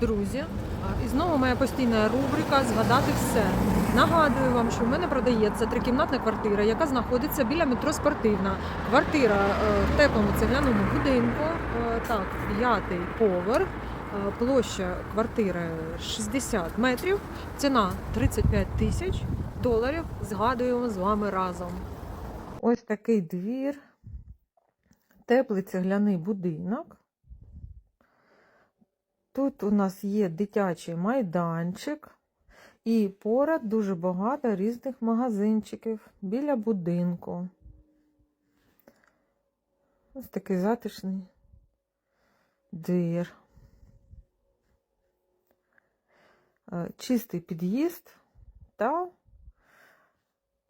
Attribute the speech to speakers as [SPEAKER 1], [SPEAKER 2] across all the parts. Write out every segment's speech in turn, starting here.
[SPEAKER 1] Друзі, і знову моя постійна рубрика Згадати все. Нагадую вам, що в мене продається трикімнатна квартира, яка знаходиться біля метро Спортивна. Квартира е, в теплому цегляному будинку. Е, Так, п'ятий поверх. Е, Площа квартири 60 метрів, ціна 35 тисяч доларів. Згадуємо з вами разом. Ось такий двір, теплий цегляний будинок. Тут у нас є дитячий майданчик, і поряд дуже багато різних магазинчиків біля будинку. Ось такий затишний двір. Е, Чистий під'їзд та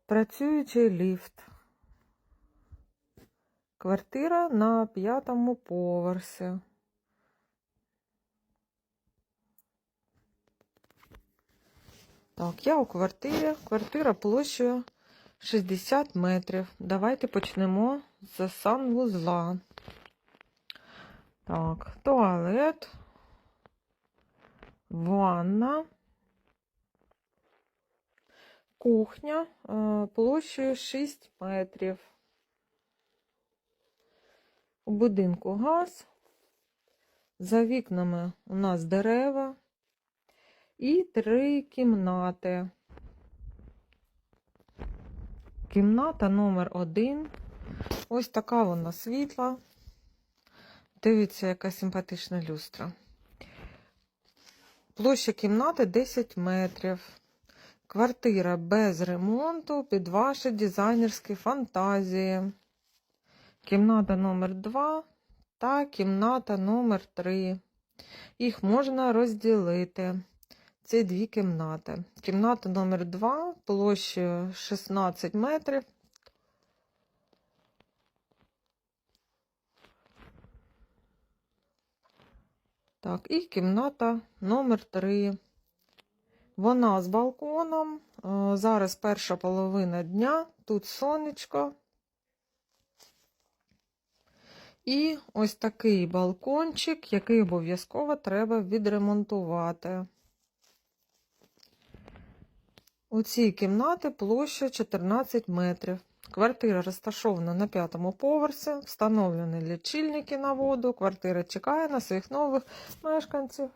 [SPEAKER 1] працюючий ліфт. Квартира на п'ятому поверсі. Так, я у квартирі. Квартира площею 60 метрів. Давайте почнемо з санвузла. Так, туалет, ванна, кухня е, площею 6 метрів. У будинку газ. За вікнами у нас дерева і три кімнати. Кімната номер один. Ось така вона світла. Дивіться, яка симпатична люстра. Площа кімнати 10 метрів. Квартира без ремонту під ваші дизайнерські фантазії. Кімната номер 2 та кімната номер 3. Їх можна розділити. Це дві кімнати. Кімната номер 2 площею 16 метрів. Так, і кімната номер 3. Вона з балконом. Е, Зараз перша половина дня. Тут сонечко. І ось такий балкончик, який обов'язково треба відремонтувати. У цій кімнаті площа 14 метрів. Квартира розташована на п'ятому поверсі, встановлені лічильники на воду. Квартира чекає на своїх нових мешканців.